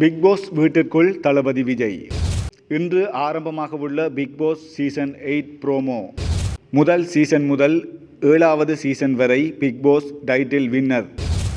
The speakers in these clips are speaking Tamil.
பிக் பாஸ் வீட்டிற்குள் தளபதி விஜய். இன்று ஆரம்பமாக உள்ள Bigg Boss season eight promo முதல் சீசன் முதல் ஏழாவது சீசன் வரை பிக் பாஸ் டைட்டில் வின்னர்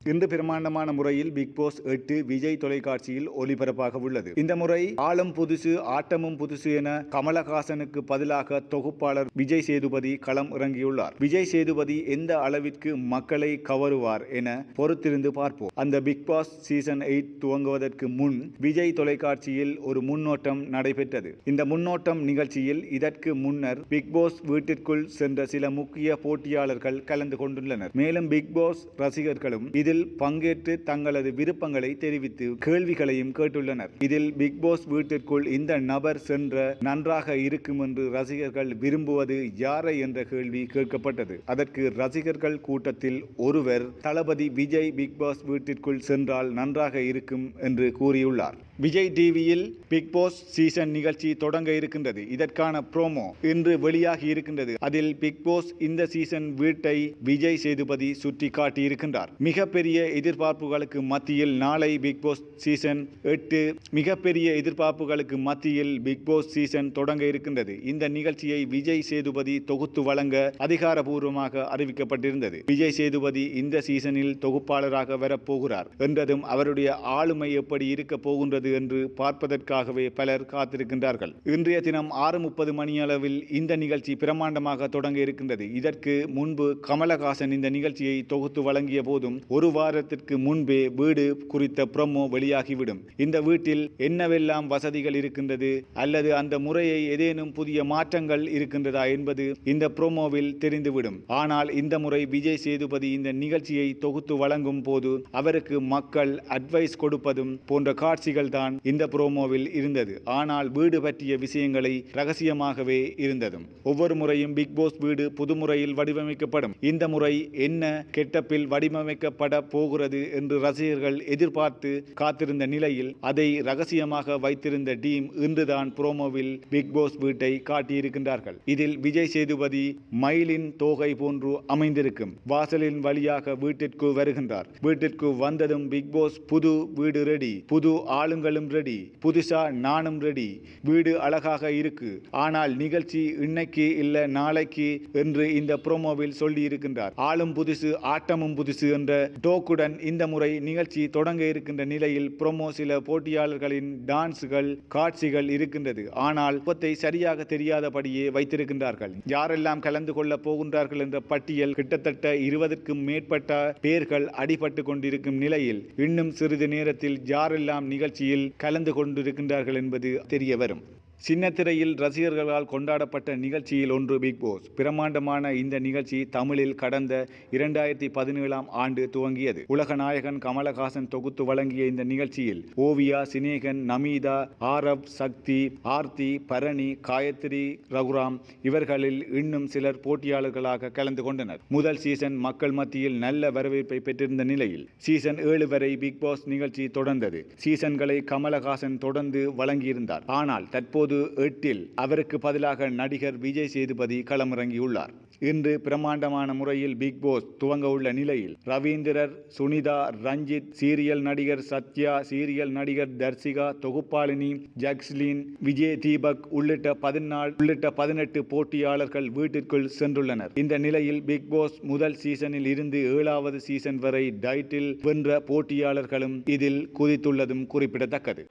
இன்று பிரமாண்டமான முறையில் பிக் பாஸ் எட்டு விஜய் தொலைக்காட்சியில் ஒளிபரப்பாக உள்ளது. இந்த முறை ஆளும் புதுசு ஆட்டமும் புதுசு என கமலஹாசனுக்கு பதிலாக தொகுப்பாளர் விஜய் சேதுபதி களம் இறங்கியுள்ளார். விஜய் சேதுபதி எந்த அளவிற்கு மக்களை கவருவார் என பொறுத்திருந்து பார்ப்போம். அந்த பிக் பாஸ் சீசன் எயிட் துவங்குவதற்கு முன் விஜய் தொலைக்காட்சியில் ஒரு முன்னோட்டம் நடைபெற்றது. இந்த முன்னோட்டம் நிகழ்ச்சியில் இதற்கு முன்னர் பிக் பாஸ் வீட்டிற்குள் சென்ற சில முக்கிய போட்டியாளர்கள் கலந்து கொண்டுள்ளனர். மேலும் பிக் பாஸ் ரசிகர்களும் இதில் பங்கேற்று தங்களது விருப்பங்களை தெரிவித்து கேள்விகளையும் கேட்டுள்ளனர். இதில் பிக் பாஸ் வீட்டிற்குள் இந்த நபர் சென்ற நன்றாக இருக்கும் என்று ரசிகர்கள் விரும்புவது யாரை என்ற கேள்வி கேட்கப்பட்டது. அதற்கு ரசிகர்கள் கூட்டத்தில் ஒருவர் தளபதி விஜய் பிக் பாஸ் வீட்டிற்குள் சென்றால் நன்றாக இருக்கும் என்று கூறியுள்ளார். விஜய் டிவியில் பிக் பாஸ் சீசன் நிகழ்ச்சி தொடங்க இருக்கின்றது. இதற்கான ப்ரோமோ இன்று வெளியாகி இருக்கின்றது. அதில் பிக் பாஸ் இந்த சீசன் வீட்டை விஜய் சேதுபதி சுட்டி காட்டியிருக்கின்றார் மிகப்பெரிய மிகப்பெரிய எதிர்பார்ப்புகளுக்கு மத்தியில் நாளை பிக் பாஸ் சீசன் எட்டு மிகப்பெரிய எதிர்பார்ப்புகளுக்கு மத்தியில் பிக் பாஸ் சீசன் தொடங்க இருக்கின்றது. இந்த நிகழ்ச்சியை விஜய் சேதுபதி தொகுத்து வழங்க அதிகாரபூர்வமாக அறிவிக்கப்பட்டிருந்தது. விஜய் சேதுபதி இந்த சீசனில் தொகுப்பாளராக வரப்போகிறார். என்றதும் அவருடைய ஆளுமை எப்படி இருக்க போகின்றது என்று பார்ப்பதற்காகவே பலர் காத்திருக்கின்றார்கள். இன்றைய தினம் ஆறு முப்பது மணியளவில் இந்த நிகழ்ச்சி பிரமாண்டமாக தொடங்க இருக்கின்றது. இதற்கு முன்பு கமலஹாசன் இந்த நிகழ்ச்சியை தொகுத்து வழங்கிய போதும் ஒரு வாரத்திற்கு முன்பே வீடு குறித்த புரமோ வெளியாகிவிடும். இந்த வீட்டில் என்னவெல்லாம் வசதிகள் இருக்கின்றது? அல்லது அந்த முறையை ஏதேனும் புதிய மாற்றங்கள் இருக்கின்றதா என்பது இந்த ப்ரோமோவில் தெரிந்துவிடும். ஆனால் இந்த முறை விஜய் சேதுபதி இந்த நிகழ்ச்சியை தொகுத்து வழங்கும் போது அவருக்கு மக்கள் அட்வைஸ் கொடுப்பதும் போன்ற காட்சிகள் தான் இந்த ப்ரோமோவில் இருந்தது. ஆனால் வீடு பற்றிய விஷயங்களை ரகசியமாகவே இருந்ததும். ஒவ்வொரு முறையும் பிக் பாஸ் வீடு புதுமுறையில் வடிவமைக்கப்படும். இந்த முறை என்ன கெட்டப்பில் வடிவமைக்கப்பட போகிறது என்று ரசிகர்கள் எதிர்பார்த்து காத்திருந்த நிலையில் அதை ரகசியமாக வைத்திருந்த டீம் இன்றுதான் புரோமோவில் பிக் பாஸ் வீட்டை காட்டியிருக்கின்றார்கள். இதில் விஜய் சேதுபதி மயிலின் தோகை போன்று அமைந்திருக்கும். வாசலின் வழியாக வீட்டிற்கு வருகின்றார். வீட்டிற்கு வந்ததும் பிக் பாஸ் புது வீடு ரெடி புது ஆளுங்களும் ரெடி புதுசா நானும் ரெடி வீடு அழகாக இருக்கு. ஆனால் நிகழ்ச்சி இன்னைக்கு இல்ல நாளைக்கு என்று இந்த புரோமோவில் சொல்லி இருக்கின்றார் ஆளும் புதுசு ஆட்டமும் புதுசு என்ற ஜோக்குடன் இந்த முறை நிகழ்ச்சி தொடங்க இருக்கின்ற நிலையில் புரமோ சில போட்டியாளர்களின் டான்ஸ்கள் காட்சிகள் இருக்கின்றது. ஆனால் முகத்தை சரியாக தெரியாதபடியே வைத்திருக்கின்றார்கள். யாரெல்லாம் கலந்து கொள்ள போகின்றார்கள் என்ற பட்டியல் கிட்டத்தட்ட இருபதுக்கும் மேற்பட்ட பேர்கள் அடிபட்டு கொண்டிருக்கும் நிலையில் இன்னும் சிறிது நேரத்தில் யாரெல்லாம் நிகழ்ச்சியில் கலந்து கொண்டிருக்கின்றார்கள் என்பது தெரிய வரும் சின்னத்திரையில் ரசிகர்களால் கொண்டாடப்பட்ட நிகழ்ச்சியில் ஒன்று பிக் பாஸ் பிரமாண்டமான இந்த நிகழ்ச்சி தமிழில் கடந்த இரண்டாயிரத்தி பதினேழாம் ஆண்டு துவங்கியது. உலக நாயகன் கமலஹாசன் தொகுத்து வழங்கிய இந்த நிகழ்ச்சியில் ஓவியா சினேகன் நமீதா ஆரப் சக்தி ஆர்த்தி பரணி காயத்ரி ரகுராம் இவர்களில் இன்னும் சிலர் போட்டியாளர்களாக கலந்து கொண்டனர். முதல் சீசன் மக்கள் மத்தியில் நல்ல வரவேற்பை பெற்றிருந்த நிலையில் சீசன் ஏழு வரை பிக் பாஸ் நிகழ்ச்சி தொடர்ந்தது. சீசன்களை கமலஹாசன் தொடர்ந்து வழங்கியிருந்தார். ஆனால் தற்போது தற்போது எட்டில் அவருக்கு பதிலாக நடிகர் விஜய் சேதுபதி களமிறங்கியுள்ளார். இன்று பிரம்மாண்டமான முறையில் பிக் பாஸ் துவங்க உள்ள நிலையில் ரவீந்திரர் சுனிதா ரஞ்சித் சீரியல் நடிகர் சத்யா சீரியல் நடிகர் தர்சிகா தொகுப்பாளினி ஜக்ஸ்லின் விஜய் தீபக் உள்ளிட்ட பதினாலு உள்ளிட்ட பதினெட்டு போட்டியாளர்கள் வீட்டிற்குள் சென்றுள்ளனர். இந்த நிலையில் பிக் பாஸ் முதல் சீசனில் இருந்து ஏழாவது சீசன் வரை டைட்டில் வென்ற போட்டியாளர்களும் இதில் குதித்துள்ளதும் குறிப்பிடத்தக்கது.